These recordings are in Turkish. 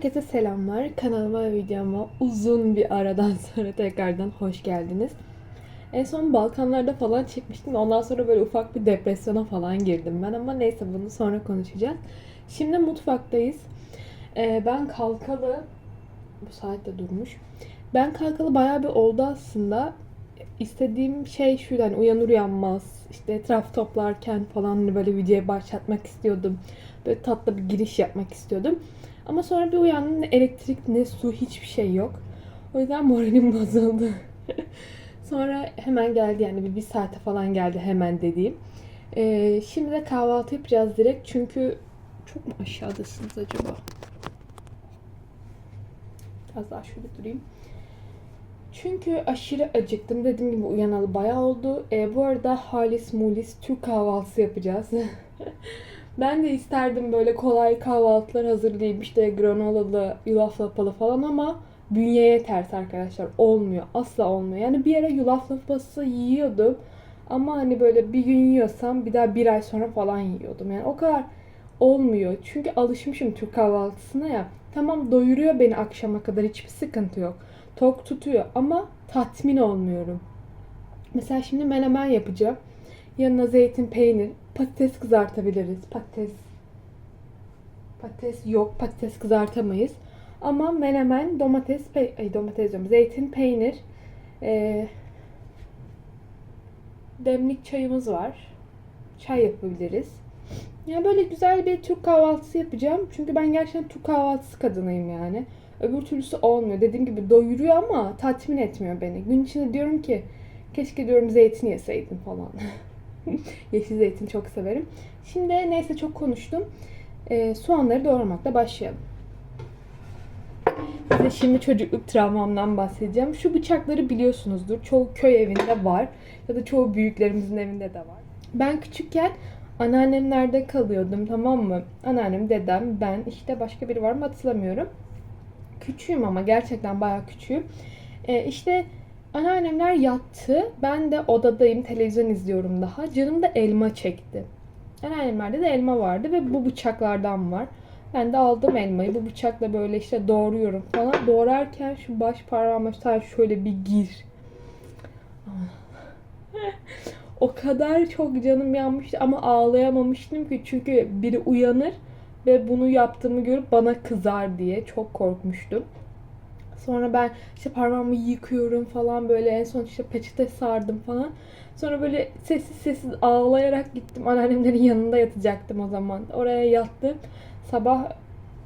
Herkese selamlar. Kanalıma ve videoma uzun bir aradan sonra tekrardan hoş geldiniz. En son Balkanlarda falan çekmiştim. Ondan sonra böyle ufak bir depresyona falan girdim ben ama neyse bunu sonra konuşacağız. Şimdi mutfaktayız. Ee, ben kalkalı bu saatte durmuş. Ben kalkalı bayağı bir oldu aslında. İstediğim şey şuydu hani uyanır uyanmaz işte etraf toplarken falan hani böyle videoya başlatmak istiyordum. Böyle tatlı bir giriş yapmak istiyordum. Ama sonra bir uyandım ne elektrik ne su hiçbir şey yok. O yüzden moralim bozuldu. sonra hemen geldi yani bir, bir saate falan geldi hemen dediğim. Ee, şimdi de kahvaltı yapacağız direkt çünkü çok mu aşağıdasınız acaba? Biraz daha şöyle durayım. Çünkü aşırı acıktım. Dediğim gibi uyanalı bayağı oldu. E, bu arada halis mulis Türk kahvaltısı yapacağız. ben de isterdim böyle kolay kahvaltılar hazırlayayım. işte granolalı, yulaf lapalı falan ama bünyeye ters arkadaşlar. Olmuyor. Asla olmuyor. Yani bir ara yulaf lapası yiyordum. Ama hani böyle bir gün yiyorsam bir daha bir ay sonra falan yiyordum. Yani o kadar olmuyor. Çünkü alışmışım Türk kahvaltısına ya. Tamam doyuruyor beni akşama kadar hiçbir sıkıntı yok tok tutuyor ama tatmin olmuyorum. Mesela şimdi menemen yapacağım. Yanına zeytin, peynir, patates kızartabiliriz. Patates patates yok, patates kızartamayız. Ama menemen, domates, pe ay domates diyorum, zeytin, peynir, ee, demlik çayımız var. Çay yapabiliriz. Yani böyle güzel bir Türk kahvaltısı yapacağım. Çünkü ben gerçekten Türk kahvaltısı kadınıyım yani. Öbür türlüsü olmuyor. Dediğim gibi doyuruyor ama tatmin etmiyor beni. Gün içinde diyorum ki keşke diyorum zeytin yeseydim falan. Yeşil zeytin çok severim. Şimdi neyse çok konuştum. Ee, soğanları doğramakla başlayalım. Size şimdi çocukluk travmamdan bahsedeceğim. Şu bıçakları biliyorsunuzdur. Çoğu köy evinde var. Ya da çoğu büyüklerimizin evinde de var. Ben küçükken anneannemlerde kalıyordum tamam mı? Anneannem, dedem, ben işte başka biri var mı hatırlamıyorum. Küçüğüm ama gerçekten bayağı küçüğüm. Ee, işte anneannemler yattı. Ben de odadayım televizyon izliyorum daha. Canım da elma çekti. Anneannemlerde de elma vardı ve bu bıçaklardan var. Ben de aldım elmayı. Bu bıçakla böyle işte doğruyorum falan. Doğrarken şu baş parmağıma şöyle bir gir. o kadar çok canım yanmıştı ama ağlayamamıştım ki çünkü biri uyanır ve bunu yaptığımı görüp bana kızar diye çok korkmuştum. Sonra ben işte parmağımı yıkıyorum falan böyle en son işte peçete sardım falan. Sonra böyle sessiz sessiz ağlayarak gittim. Anneannemlerin yanında yatacaktım o zaman. Oraya yattım. Sabah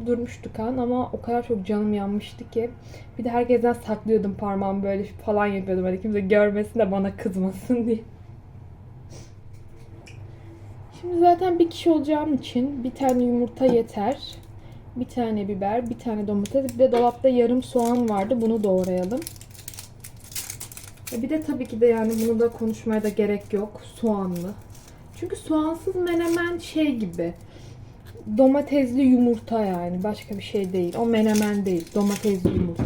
durmuştu kan ama o kadar çok canım yanmıştı ki. Bir de herkesten saklıyordum parmağımı böyle falan yapıyordum. Hani kimse görmesin de bana kızmasın diye. Şimdi zaten bir kişi olacağım için bir tane yumurta yeter. Bir tane biber, bir tane domates. Bir de dolapta yarım soğan vardı. Bunu doğrayalım. Bir de tabii ki de yani bunu da konuşmaya da gerek yok. Soğanlı. Çünkü soğansız menemen şey gibi. Domatesli yumurta yani. Başka bir şey değil. O menemen değil. Domatesli yumurta.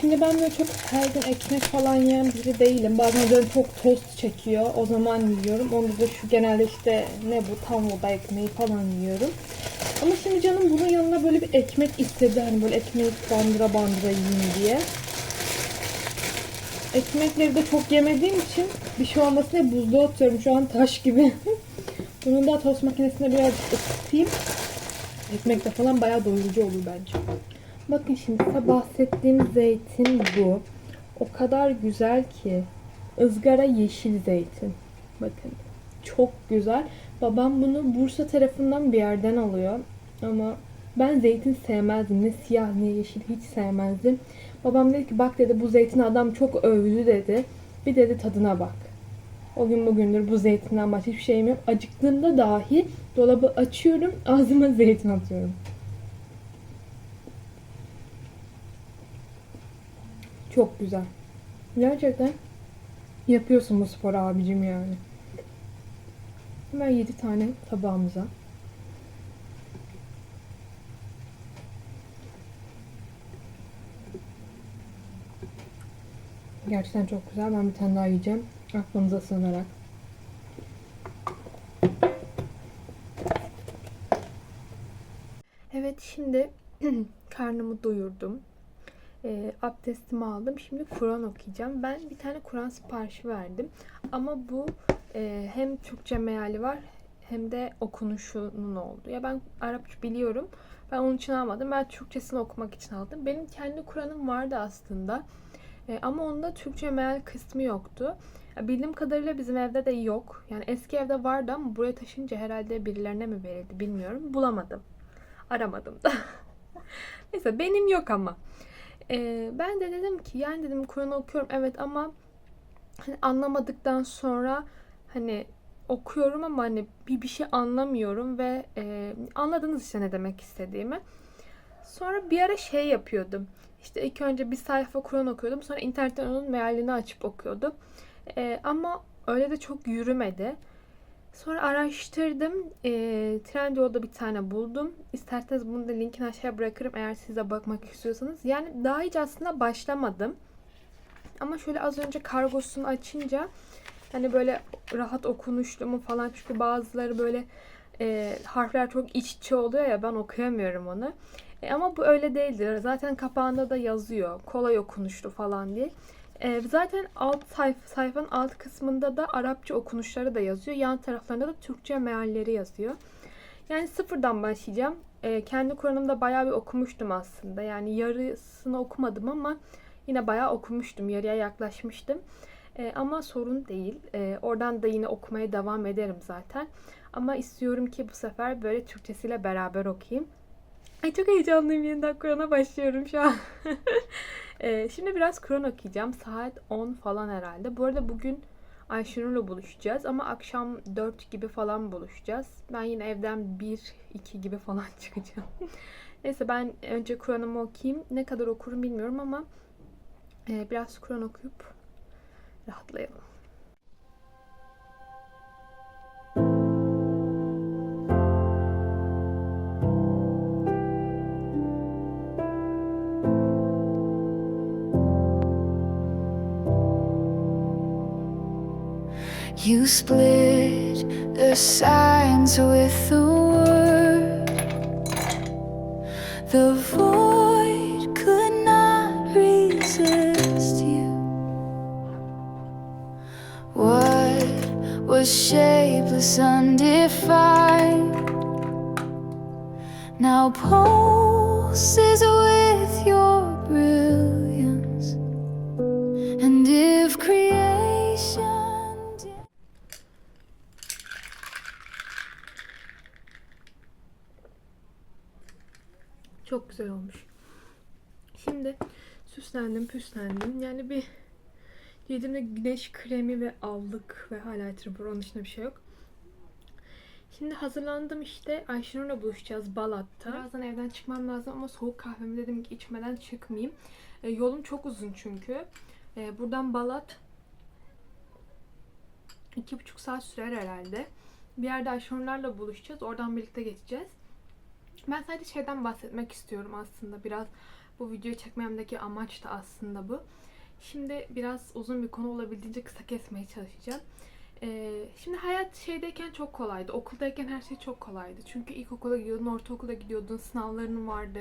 Şimdi ben böyle çok her gün ekmek falan yiyen biri değilim. Bazen canım çok tost çekiyor. O zaman yiyorum. Onda da şu genelde işte ne bu tam oda ekmeği falan yiyorum. Ama şimdi canım bunun yanına böyle bir ekmek istedi. Hani böyle ekmeği bandıra bandıra yiyeyim diye. Ekmekleri de çok yemediğim için bir şey olmasın diye buzluğa atıyorum. Şu an taş gibi. Bunun da tost makinesine biraz ısıtayım. Ekmek de falan bayağı doyurucu olur bence. Bakın şimdi size bahsettiğim zeytin bu. O kadar güzel ki. ızgara yeşil zeytin. Bakın. Çok güzel. Babam bunu Bursa tarafından bir yerden alıyor. Ama ben zeytin sevmezdim. Ne siyah ne yeşil hiç sevmezdim. Babam dedi ki bak dedi bu zeytini adam çok övdü dedi. Bir dedi tadına bak. O gün bugündür bu zeytinden başka hiçbir şeyim yok. Acıktığımda dahi dolabı açıyorum ağzıma zeytin atıyorum. Çok güzel. Gerçekten yapıyorsun bu spor abicim yani. Hemen 7 tane tabağımıza. Gerçekten çok güzel. Ben bir tane daha yiyeceğim. Aklınıza sığınarak. Evet şimdi karnımı doyurdum. E, abdestimi aldım. Şimdi Kur'an okuyacağım. Ben bir tane Kur'an siparişi verdim. Ama bu e, hem Türkçe meali var hem de okunuşunun oldu. Ya ben Arapça biliyorum. Ben onun için almadım. Ben Türkçesini okumak için aldım. Benim kendi Kur'an'ım vardı aslında. E, ama onda Türkçe meal kısmı yoktu. Bildiğim kadarıyla bizim evde de yok. Yani eski evde vardı ama buraya taşınca herhalde birilerine mi verildi bilmiyorum. Bulamadım. Aramadım da. Neyse benim yok ama. E, ben de dedim ki yani dedim Kur'an okuyorum evet ama hani anlamadıktan sonra hani okuyorum ama hani bir bir şey anlamıyorum ve e, anladınız işte ne demek istediğimi. Sonra bir ara şey yapıyordum. İşte ilk önce bir sayfa Kur'an okuyordum. Sonra internetten onun mealini açıp okuyordum. E, ama öyle de çok yürümedi. Sonra araştırdım. E, Trendyol'da bir tane buldum. İsterseniz bunu da linkini aşağıya bırakırım eğer siz de bakmak istiyorsanız. Yani daha hiç aslında başlamadım. Ama şöyle az önce kargosunu açınca hani böyle rahat okunuşlu mu falan çünkü bazıları böyle e, harfler çok iç içe oluyor ya ben okuyamıyorum onu. E, ama bu öyle değildir. Zaten kapağında da yazıyor. Kolay okunuşlu falan diye. E, zaten alt sayfa, sayfanın alt kısmında da Arapça okunuşları da yazıyor. Yan taraflarında da Türkçe mealleri yazıyor. Yani sıfırdan başlayacağım. E, kendi Kur'an'ımda bayağı bir okumuştum aslında. Yani yarısını okumadım ama yine bayağı okumuştum. Yarıya yaklaşmıştım. E, ama sorun değil. E, oradan da yine okumaya devam ederim zaten. Ama istiyorum ki bu sefer böyle Türkçesiyle beraber okuyayım. Ay çok heyecanlıyım. Yeniden Kur'an'a başlıyorum şu an. e, şimdi biraz Kur'an okuyacağım. Saat 10 falan herhalde. Bu arada bugün Ayşenur'la buluşacağız ama akşam 4 gibi falan buluşacağız. Ben yine evden 1-2 gibi falan çıkacağım. Neyse ben önce Kur'an'ımı okuyayım. Ne kadar okurum bilmiyorum ama e, biraz Kur'an okuyup rahatlayalım. You split the signs with the word. The void was shapeless, undefined, now pulses with your brilliance. And if creation Çok güzel olmuş. Şimdi süslendim, püslendim. Yani bir cildimde güneş kremi ve allık ve highlighter var. Onun dışında bir şey yok. Şimdi hazırlandım işte. Ayşenur'la buluşacağız Balat'ta. Birazdan evden çıkmam lazım ama soğuk kahvemi dedim ki içmeden çıkmayayım. E, yolum çok uzun çünkü. E, buradan Balat iki buçuk saat sürer herhalde. Bir yerde Ayşenur'larla buluşacağız. Oradan birlikte geçeceğiz. Ben sadece şeyden bahsetmek istiyorum aslında. Biraz bu videoyu çekmemdeki amaç da aslında bu. Şimdi biraz uzun bir konu olabildiğince kısa kesmeye çalışacağım. Ee, şimdi hayat şeydeyken çok kolaydı. Okuldayken her şey çok kolaydı. Çünkü ilkokula gidiyordun, ortaokula gidiyordun, sınavların vardı.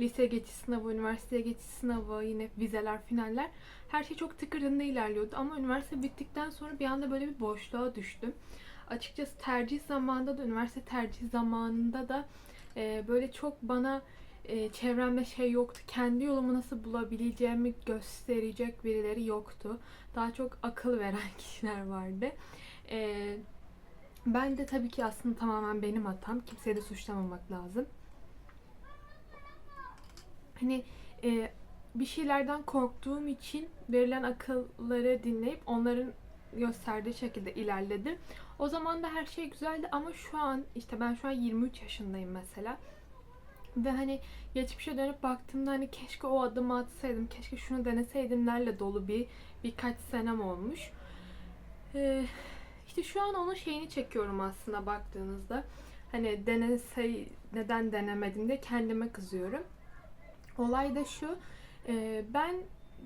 Lise geçiş sınavı, üniversiteye geçiş sınavı, yine vizeler, finaller. Her şey çok tıkırdında ilerliyordu. Ama üniversite bittikten sonra bir anda böyle bir boşluğa düştüm. Açıkçası tercih zamanında da, üniversite tercih zamanında da e, böyle çok bana e, çevremde şey yoktu. Kendi yolumu nasıl bulabileceğimi gösterecek birileri yoktu. Daha çok akıl veren kişiler vardı. E, ben de tabii ki aslında tamamen benim hatam. Kimseyi de suçlamamak lazım. Hani e, bir şeylerden korktuğum için verilen akılları dinleyip onların gösterdiği şekilde ilerledim. O zaman da her şey güzeldi ama şu an işte ben şu an 23 yaşındayım mesela. Ve hani geçmişe dönüp baktığımda hani keşke o adımı atsaydım, keşke şunu deneseydimlerle dolu bir birkaç senem olmuş. Ee, işte şu an onun şeyini çekiyorum aslında baktığınızda. Hani denese neden denemedim diye kendime kızıyorum. Olay da şu. e, ben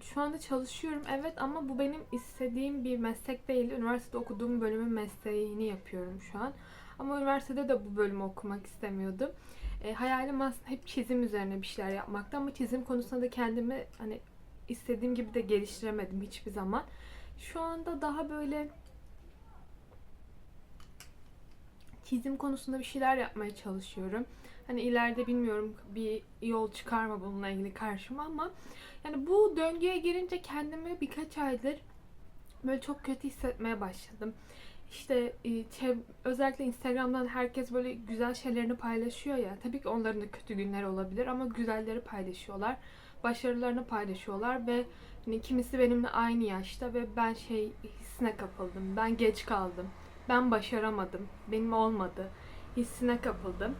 şu anda çalışıyorum evet ama bu benim istediğim bir meslek değil. Üniversitede okuduğum bölümün mesleğini yapıyorum şu an. Ama üniversitede de bu bölümü okumak istemiyordum. E, hayalim aslında hep çizim üzerine bir şeyler yapmakta ama çizim konusunda da kendimi hani istediğim gibi de geliştiremedim hiçbir zaman. Şu anda daha böyle çizim konusunda bir şeyler yapmaya çalışıyorum. Hani ileride bilmiyorum bir yol çıkar mı bununla ilgili karşıma ama yani bu döngüye girince kendimi birkaç aydır böyle çok kötü hissetmeye başladım. İşte e, çev- özellikle Instagram'dan herkes böyle güzel şeylerini paylaşıyor ya. Tabii ki onların da kötü günleri olabilir ama güzelleri paylaşıyorlar. Başarılarını paylaşıyorlar ve hani kimisi benimle aynı yaşta ve ben şey hissine kapıldım. Ben geç kaldım. Ben başaramadım. Benim olmadı. Hissine kapıldım.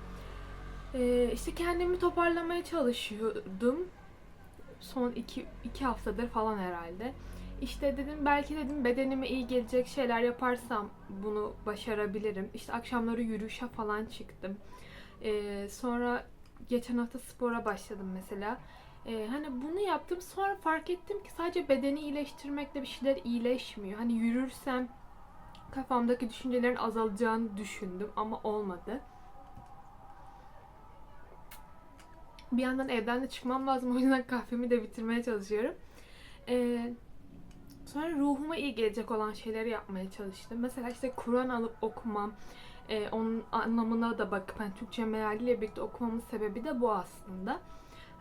Ee, işte kendimi toparlamaya çalışıyordum. Son iki, iki haftadır falan herhalde. İşte dedim belki dedim bedenime iyi gelecek şeyler yaparsam bunu başarabilirim. İşte akşamları yürüyüşe falan çıktım. Ee, sonra geçen hafta spora başladım mesela. Ee, hani bunu yaptım sonra fark ettim ki sadece bedeni iyileştirmekle bir şeyler iyileşmiyor. Hani yürürsem kafamdaki düşüncelerin azalacağını düşündüm ama olmadı. Bir yandan evden de çıkmam lazım o yüzden kahvemi de bitirmeye çalışıyorum. Ee, Sonra ruhuma iyi gelecek olan şeyleri yapmaya çalıştım. Mesela işte Kur'an alıp okumam, e, onun anlamına da bakıp hani Türkçe mealiyle birlikte okumamın sebebi de bu aslında.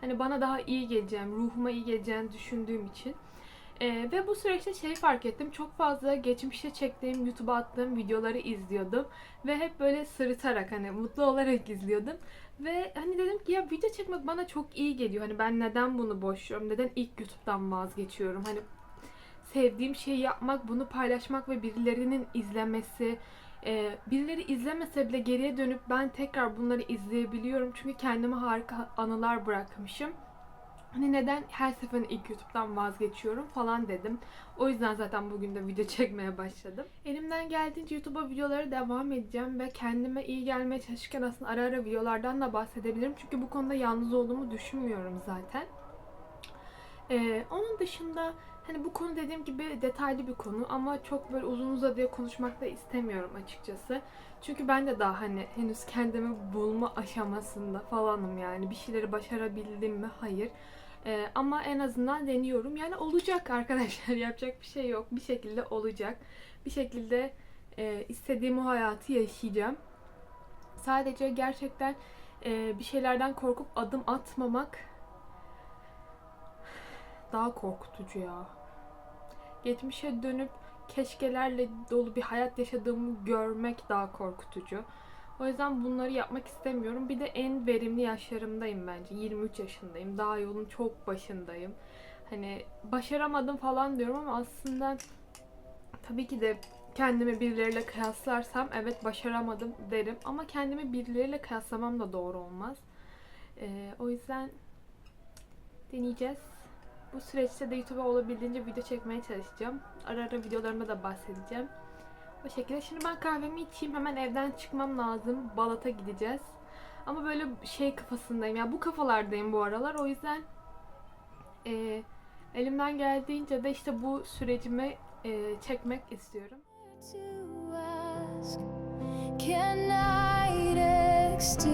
Hani bana daha iyi geleceğim, ruhuma iyi geleceğini düşündüğüm için. E, ve bu süreçte şeyi fark ettim. Çok fazla geçmişte çektiğim, YouTube'a attığım videoları izliyordum. Ve hep böyle sırıtarak hani mutlu olarak izliyordum. Ve hani dedim ki ya video çekmek bana çok iyi geliyor. Hani ben neden bunu boşluyorum? Neden ilk YouTube'dan vazgeçiyorum? Hani sevdiğim şeyi yapmak, bunu paylaşmak ve birilerinin izlemesi, e, birileri izlemese bile geriye dönüp ben tekrar bunları izleyebiliyorum. Çünkü kendime harika anılar bırakmışım. Hani neden her seferinde ilk YouTube'dan vazgeçiyorum falan dedim. O yüzden zaten bugün de video çekmeye başladım. Elimden geldiğince YouTube'a videolara devam edeceğim ve kendime iyi gelmeye çalışırken aslında ara ara videolardan da bahsedebilirim. Çünkü bu konuda yalnız olduğumu düşünmüyorum zaten. Ee, onun dışında hani bu konu dediğim gibi detaylı bir konu ama çok böyle uzun uzadıya konuşmak da istemiyorum açıkçası. Çünkü ben de daha hani henüz kendimi bulma aşamasında falanım yani. Bir şeyleri başarabildim mi? Hayır. Ee, ama en azından deniyorum. Yani olacak arkadaşlar. Yapacak bir şey yok. Bir şekilde olacak. Bir şekilde e, istediğim o hayatı yaşayacağım. Sadece gerçekten e, bir şeylerden korkup adım atmamak daha korkutucu ya. Geçmişe dönüp keşkelerle dolu bir hayat yaşadığımı görmek daha korkutucu. O yüzden bunları yapmak istemiyorum. Bir de en verimli yaşlarımdayım bence. 23 yaşındayım. Daha yolun çok başındayım. Hani başaramadım falan diyorum ama aslında tabii ki de kendimi birileriyle kıyaslarsam evet başaramadım derim. Ama kendimi birileriyle kıyaslamam da doğru olmaz. Ee, o yüzden deneyeceğiz. Bu süreçte de YouTube'a olabildiğince video çekmeye çalışacağım. Ara ara videolarıma da bahsedeceğim. O şekilde. Şimdi ben kahvemi içeyim. Hemen evden çıkmam lazım. Balat'a gideceğiz. Ama böyle şey kafasındayım. Ya bu kafalardayım bu aralar. O yüzden e, elimden geldiğince de işte bu sürecimi e, çekmek istiyorum. Can extinguish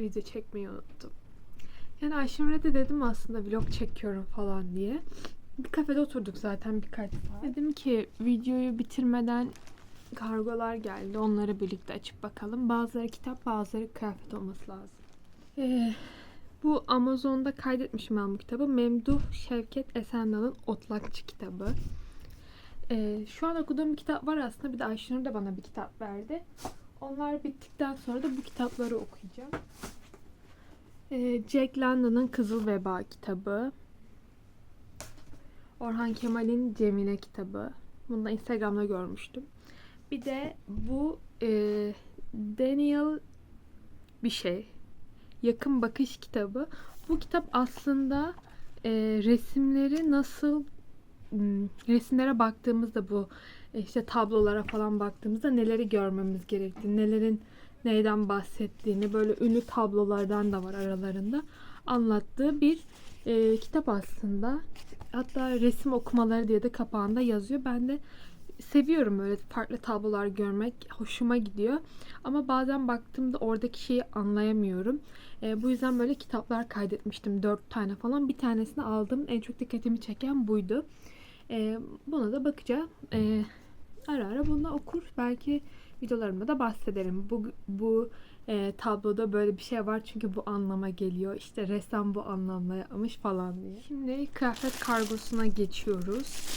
video çekmeyi unuttum. Yani Ayşem'e de dedim aslında vlog çekiyorum falan diye. Bir kafede oturduk zaten birkaç saat. Dedim ki videoyu bitirmeden kargolar geldi. Onları birlikte açıp bakalım. Bazıları kitap, bazıları kıyafet olması lazım. Ee, bu Amazon'da kaydetmişim ben bu kitabı. Memduh Şevket Esendal'ın Otlakçı kitabı. Ee, şu an okuduğum bir kitap var aslında. Bir de Ayşenur da bana bir kitap verdi. Onlar bittikten sonra da bu kitapları okuyacağım. Ee, Jack London'ın Kızıl Veba kitabı. Orhan Kemal'in Cemile kitabı. Bunu da Instagram'da görmüştüm. Bir de bu e, Daniel bir şey. Yakın Bakış kitabı. Bu kitap aslında e, resimleri nasıl m, resimlere baktığımızda bu işte tablolara falan baktığımızda neleri görmemiz gerektiğini, nelerin neyden bahsettiğini böyle ünlü tablolardan da var aralarında anlattığı bir e, kitap aslında. Hatta resim okumaları diye de kapağında yazıyor. Ben de seviyorum böyle farklı tablolar görmek. Hoşuma gidiyor. Ama bazen baktığımda oradaki şeyi anlayamıyorum. E, bu yüzden böyle kitaplar kaydetmiştim. Dört tane falan. Bir tanesini aldım. En çok dikkatimi çeken buydu. E, buna da bakacağım. E, ara ara bunu okur. Belki videolarımda da bahsederim. Bu, bu e, tabloda böyle bir şey var çünkü bu anlama geliyor. İşte ressam bu anlamla yapmış falan diye. Şimdi kıyafet kargosuna geçiyoruz.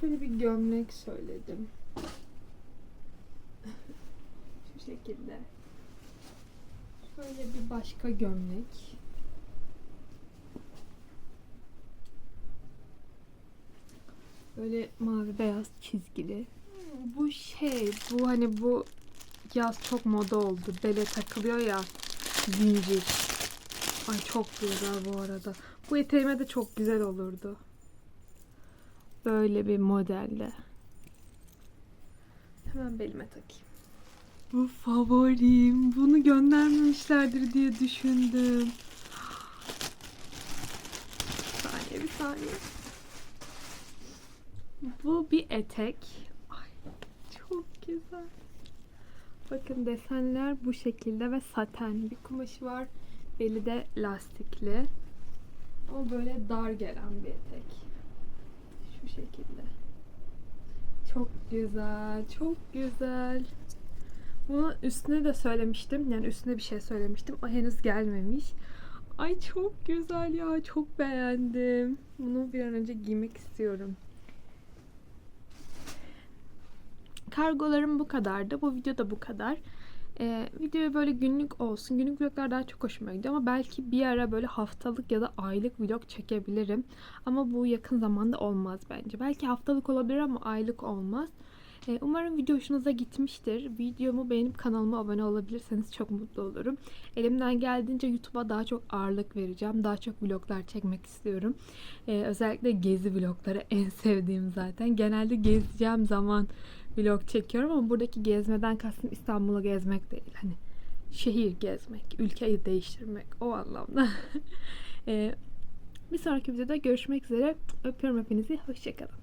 Şöyle bir gömlek söyledim. Şu şekilde. Şöyle bir başka gömlek. Böyle mavi beyaz çizgili. Bu şey, bu hani bu yaz çok moda oldu. Bele takılıyor ya zincir. Ay çok güzel bu arada. Bu eteğime de çok güzel olurdu. Böyle bir modelde. Hemen belime takayım. Bu favorim. Bunu göndermemişlerdir diye düşündüm. Bir saniye bir saniye. Bu bir etek. Ay çok güzel. Bakın desenler bu şekilde ve saten bir kumaşı var. Beli de lastikli. Ama böyle dar gelen bir etek. Şu şekilde. Çok güzel, çok güzel. Bunu üstüne de söylemiştim. Yani üstüne bir şey söylemiştim. O henüz gelmemiş. Ay çok güzel ya. Çok beğendim. Bunu bir an önce giymek istiyorum. Kargolarım bu kadardı. Bu video da bu kadar. Ee, video böyle günlük olsun. Günlük vloglar daha çok hoşuma gidiyor ama belki bir ara böyle haftalık ya da aylık vlog çekebilirim. Ama bu yakın zamanda olmaz bence. Belki haftalık olabilir ama aylık olmaz. Ee, umarım video hoşunuza gitmiştir. Videomu beğenip kanalıma abone olabilirseniz çok mutlu olurum. Elimden geldiğince YouTube'a daha çok ağırlık vereceğim. Daha çok vloglar çekmek istiyorum. Ee, özellikle gezi vlogları en sevdiğim zaten. Genelde gezeceğim zaman vlog çekiyorum ama buradaki gezmeden kastım İstanbul'u gezmek değil. Hani şehir gezmek, ülkeyi değiştirmek o anlamda. Ee, bir sonraki videoda görüşmek üzere. Öpüyorum hepinizi. Hoşçakalın.